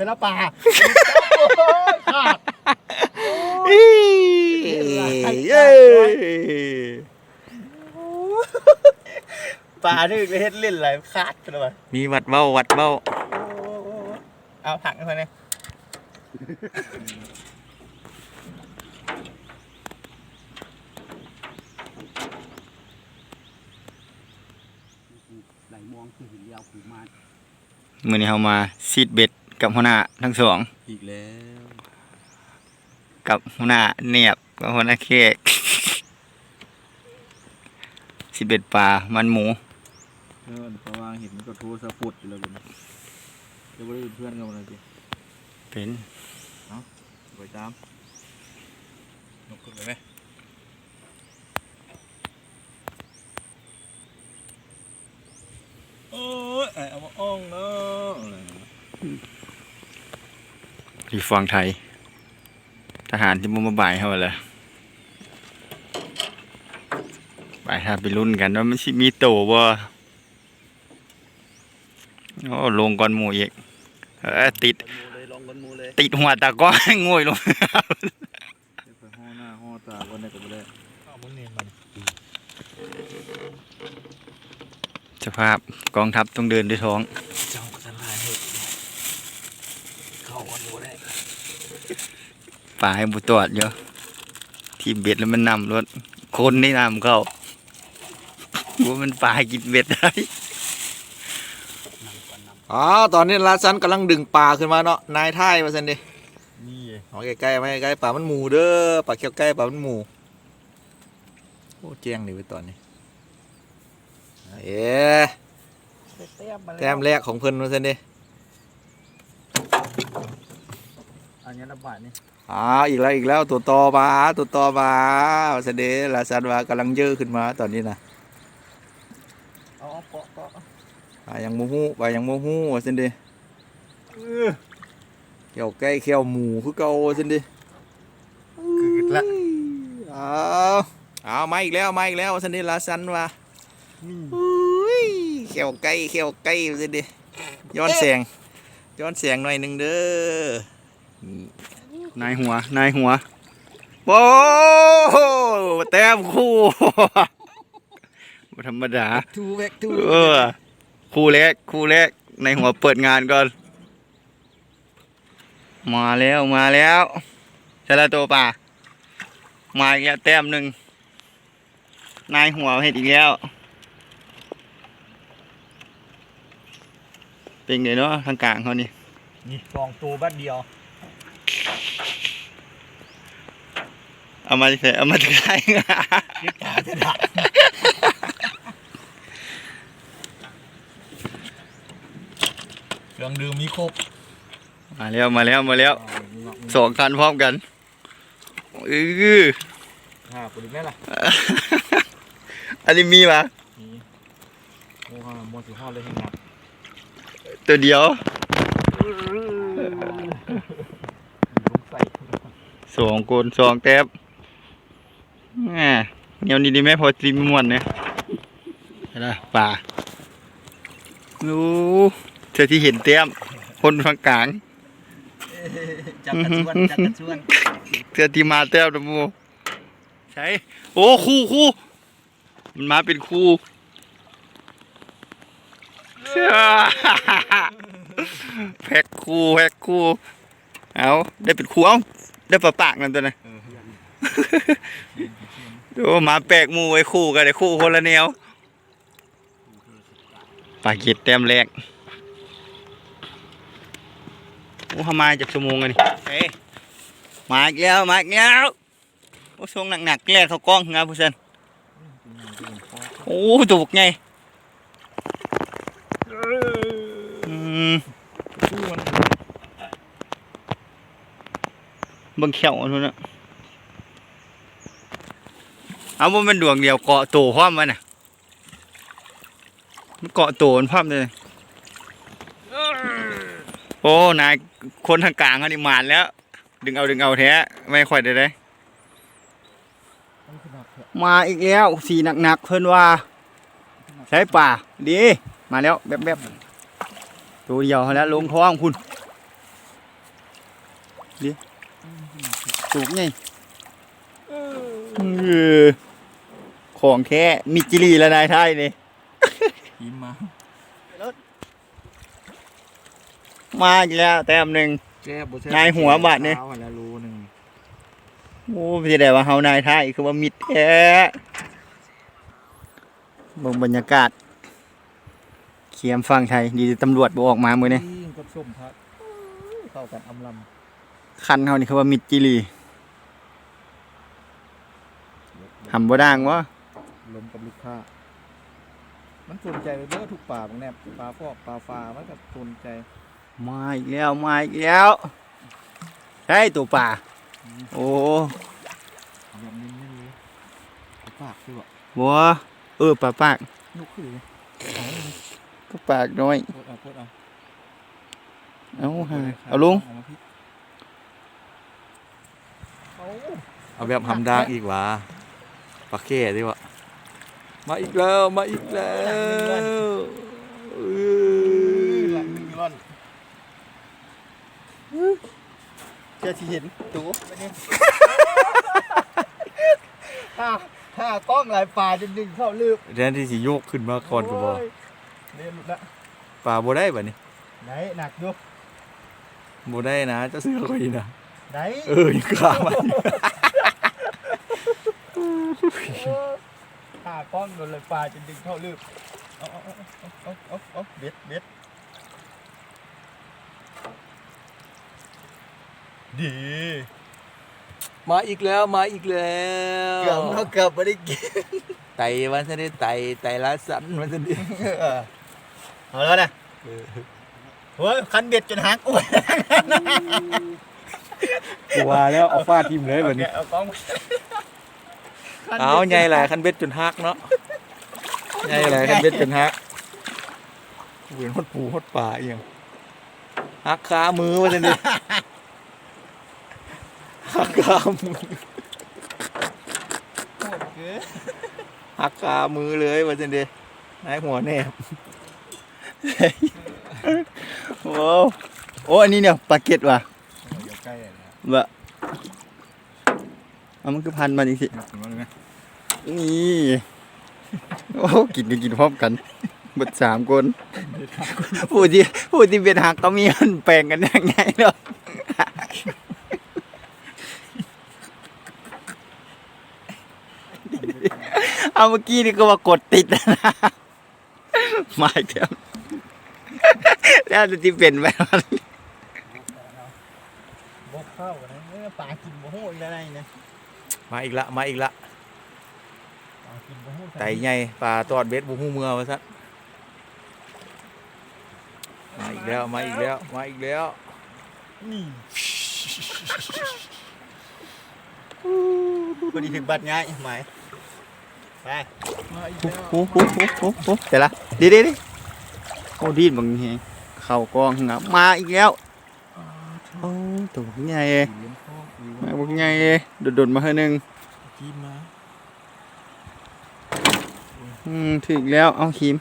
เป็นละปลาโอ้ยขาดอีเย้ปลานี่ไปเฮ็ดเล่นอะไรขาดกันเลยมีวัดเบ้าวัดเบ้าเอาผักให้คนนี้ไหลมองคือหินยาวผูกมามื่อนี้เรามาซีดเบ็ด กับหัวหน้าทั้งสอง อีกแล้ว กับหัวหน้าเนียบกับหัวหน้าเค้กซีดเบ็ดปลา มันหมูเออเพราะว่าเห็นมันก็โทรสะปุดอยู่แล้วเลยจะไม่ได้เป็นเพื่อนกันมาเลยสิเป็นไปตามนกขึ้นไปไหมโอ้ยไอ้เอามาอ้องเนาะ ที่ฟังไทย ทหารที่มุมาบ่ายเขาเลยบ่ายถ้าไปรุ่นกันว่ามันสิมีโตบ่โอ้ลงก่อนหมูอีกเออติดมูเลยลองกันมูเลยติดหัวตาก้อนง่วยลงไปห่อหน้าห่อตาวันนี้ก็ไม่ได้เอามึงนี่มันสภาพกองทัพต้องเดินด้วยท้อง เจ้าสันทายให้เข้าวันดูได้ ป่าให้บุตรวจเยอะทีมเบ็ดแล้วมันนำรถคนได้นำเข้าว่ามันป่าให้กินเบ็ดได้อ๋อตอนนี้ลาซันกำลังดึงปลาขึ้นมาเนาะนายท่ายมาสันดินี่เอาใกล้ๆไม่ใกล้ๆปลามันหมูเด้อปลาเขียวใกล้ปลามันหมูโอ้แจ้งนี่ไปตอนนี้เอ๊ะแต้มมาแต้มแรกของเพิ่นมาสันดิอันนี้ระบาดนี่ อ่าอีกแล้วอีกแล้วตัวต่อมาตัวต่อมามาสันดิลาซันว่ากำลังเยอะขึ้นมาตอนนี้นะเอาเอาเกาะเกาะปลายังโมหูปลายังโมหูว่าสันดิเขียวใกล้เขียวหมูคือเก่าว่าสันดิกึดละเอาเอามาอีกแล้วมาอีกแล้วสันดิลาซันว่านี่อุ้ยเขียวไก่เขียวไก่สิดิย้อนเสียงย้อนเสียงหน่อยหนึ่งเด้อ นายหัว นายหัว โอ้โหแต้มคู่บ่ธรรมดาทูเวกทูเออคู่แรกคู่แรกในหัวเปิดงานก่อน มาแล้วมาแล้วใช่ละตัวป่า มาอีกแล้วแต้มหนึ่งนายหัวเห็ดอีกแล้ว เป็นไงเนาะทางกลางเขานี่นี่สองตัวแป๊บเดียว เอามาใส่เอามาจากไหนยึดตาเครื่องดื่มมีครบมาแล้วมาแล้วมาแล้วสองคันพร้อมกันอือห้าปุ๋ยแม่ล่ะอันนี้มีปะโอ้ห้าโมสิห้าเลยให้หนักตัวเดียวลุงใส่สองคนสองแท็บ แหม่เนียวนี้ดีไหมพอจีมม่วนเนี่ยเห็นไหมป่าดูเธอที่เห็นแต้มคนฝั่งกลางจับกระชวนจับกระชวนเธอที่มาแต้มนะมูใช่โอ้คู่คู่มันมาเป็นคู่แพ็คคู่แพ็คคู่เอาได้เป็นคู่เอ้าได้ปลาปากนั่นตัวนะ โอ้หมาแปลกมูไอ้คู่กันไอ้คู่คนละแนวปลาเก็ดแต้มแรกโอ้ทำไมจากชั่วโมงอันนี้เอ้มาอีกแล้วมาอีกแล้วโอ้ทรงหนักๆแรกเขากล้องงานผู้ชนโอ้ตัวบกไงอืมบิ่งเขียวอันนู้นน่ะ เอาว่ามันดวงเดียวเกาะโตพร้อมมันน่ะมันเกาะโตมันพร้อมเลยโอ้นายคนทางกลางอันนี้มานแล้ว ดึงเอาดึงเอาแท้ไม่ค่อยได้เลยมาอีกแล้วสีหนักๆเพิ่นว่า ใช้ป่าดีมาแล้วแบบแบๆตัวเดียวแล้วลงท้องคุณดิสูงไงเออ ของแค่มิจิลีและนายไทยนี่ยิ้มมา มาอีกแล้วแต้มหนึ่ง แก้บ่ใช่นายหัวบาดนี่เท้าแล้วรูหนึงโอ้พี่ได้ว่าเฮานายไทยคือว่ามิดแท้เบิ่งบรรยากาศ เขียมฟังไทย ดีแต่ตำรวจบ่ออกมามื้อนี้ยิ่งกับส้มพักเข้ากันอำลคันเฮานี่คือว่ามิดจิลีหำบ่ด่างวะำ ลมกับลูกค้า มันสนใจไปเด้อทุกป่าบางแนบปลาฟอกปลาฟ้ามันก็สนใจ มาอีกแล้วมาอีกแล้วใช่ตัวป่า โอ้ยำนิ่มๆเลยปากคือว่าบัวเออปลาปากนุกคือเลยก็ปากน้อยโคตรเอาโคตรเอาเอาหาเอาลุงเอามาพี่เอาแบบหำดางอีกวะปลาแก่ดิวะ มาอีกแล้วมาอีกแล้วเออหลังหนึ่งร่อนเจะที่เห็นตัวไปนี่ห้าห้ากล้องหลายป่าจนดึงเข้าลืบแทนที่สิโยกขึ้นมาก่อนก็บอกโยเรียนหลุดละปลาบ่ได้บ่นี่ไหนหนักอยู่บ่ได้นะเจะซื้อค่อยนะไหนเออยังกล้ามัน อยู่ห้าก้องโดนเลยป่าจนดึงเข้าลืบเอาเอาเอาเอาเอาเอาเบ็ดเบ็ดดีมาอีกแล้วมาอีกแล้วเกือบเราเกือบไม่ได้กินไตวันซะได้ไตไตละสันวันซะดิเอาแล้วนะเฮ้ยคันเบ็ดจนหักอ้วนกลัวแล้วเอาฟาดทิมเลยแบัดนี้เอากล้อง เอาใหญ่หลายคันเบ็ดจนฮักเนาะใหญ่หลายคันเบ็ดจนฮักเหมือนฮดปูฮดป่าอีหยังฮักขามือวันซะดิฮักขามือฮักขามือเลยวันซะดินายหัวแนบโอ้โอ้อันนี้เนี่ยปลาเก็ตว่ะใกล้เลยบะ เอามันคือพันมาดิสินี่โอ้กินกันกินพร้อมกันเบดสามคนผู้ที่ผู้ที่เป็นหักก็มีมันแปลงกันยังไงเนาะเอาเมื่อกี้นี่ก็ว่ากดติดนะมาอีกแล้วแล้วจะที่เป็นแบบนั้นบกเข้านะปลากินโมโหอีกแล้วไงเนี่ย มาอีกละมาอีกละปลากินโมโหไตใหญ่ปลาตอดเบ็ดบุหูเมือมาซะมาอีกแล้วมาอีกแล้วมาอีกแล้วนี่พอดีถึงบัดง่ายไหมไปมาอีกโอ้แล้วโหโอ้โหโอ้โหแต่ละดีดีดีโอ้ดีดบางทีเข่ากองงับมาอีกแล้วโอ้ตัวใหญ่ บุกใหญ่โดดๆมาให้หนึ่งกินมาอืมถึงแล้วเอาขีม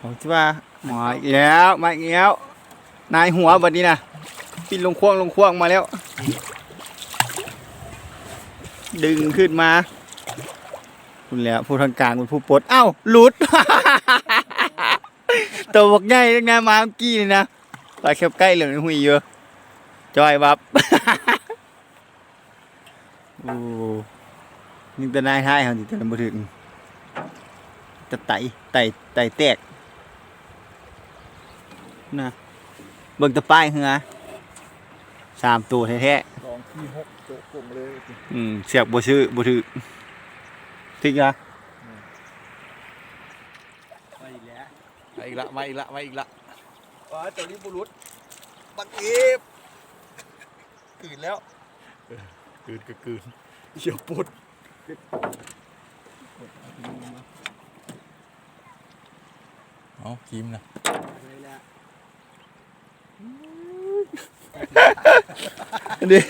ผมคิดว่ามาอีกแล้วมาอีกแล้วนายหัวบัดนี้นะปินลงควงลงควงมาแล้ว ดึงขึ้นมาคุณแล้วผู้ทางกลางเป็นผู้ปลดเอ้าหลุด ตัวบกใหญ่ตั้งนานมาเมื่อกี้นี่นะปลาแคบใกล้เหลืองในหุยเยอะจอยบับโอ้นี่แต่นายท้ายเขาดิแต่ลำบถึงจะไตไตไตแตกนะเบิ่งแตะป้ายเหงือสามตัวแท้สองที่หกโตกลมเลยๆอืมเสียบบ่ซื้อบ่ถือทิกอะ มาอีกแล้วมา อีกละมาอีกละมาอีกละว้าตัวนี้บุรุษบักเอีบตื่นแล้วกืนก็กืนเฉียวปุดเอากิมนะดิ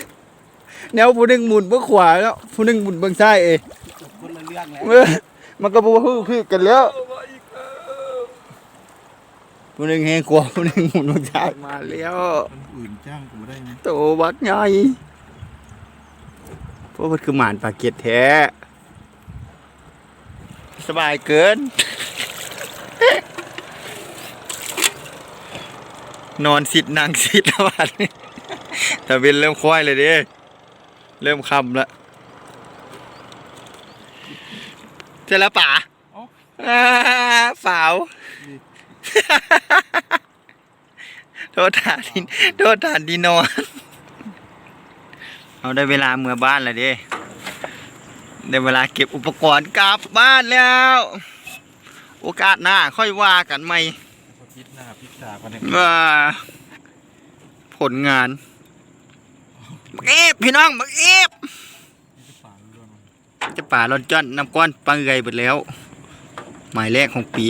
แนวผู้หนึงหมุนเบื้องขวาแล้วผู้หนึงหมุนเบื้องซ้ายเองคนละเรื่องแล้วเออมันก็บ่ฮู้คือกันแล้วมาอีกแล้ว ผู้หนึงแห้งกลัวผู้หนึงหมุนลงจากมาแล้วคนอื่นจ้างกูได้ไหมโตบักใหญ่เพราะมันคือหมานปลาเก็ดแท้ สบายเกิน นอนสิทธิ์นั่งสิทธิ์แล้ววันนี้แต่เป็นเริ่มควายเลยเดิเริ่มคำละเจอแล้วป่าอ่าฝาว โทษฐานดินโทษฐานดีนอนเอาได้เวลาเมื่อบ้านแล้วเด้ได้เวลาเก็บอุปกรณ์กลับบ้านแล้ว โอกาสหน้าค่อยว่ากันใหม่พิษหน้าพิษตากันเนี่ยว่าผลงานบักเอฟพี่น้องบักเอฟนี่จะป่าเรื่องมันจะป่าลอนจ้อนน้ำก้อนปังไงหมดแล้ว หมายแรกของปี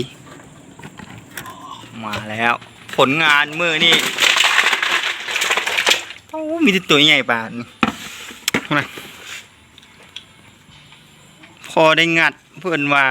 มาแล้ว ผลงานมือนี่โอ้มีแต่ตัวใหญ่ป่านนี่นะพอได้งัดเพื่อนว่า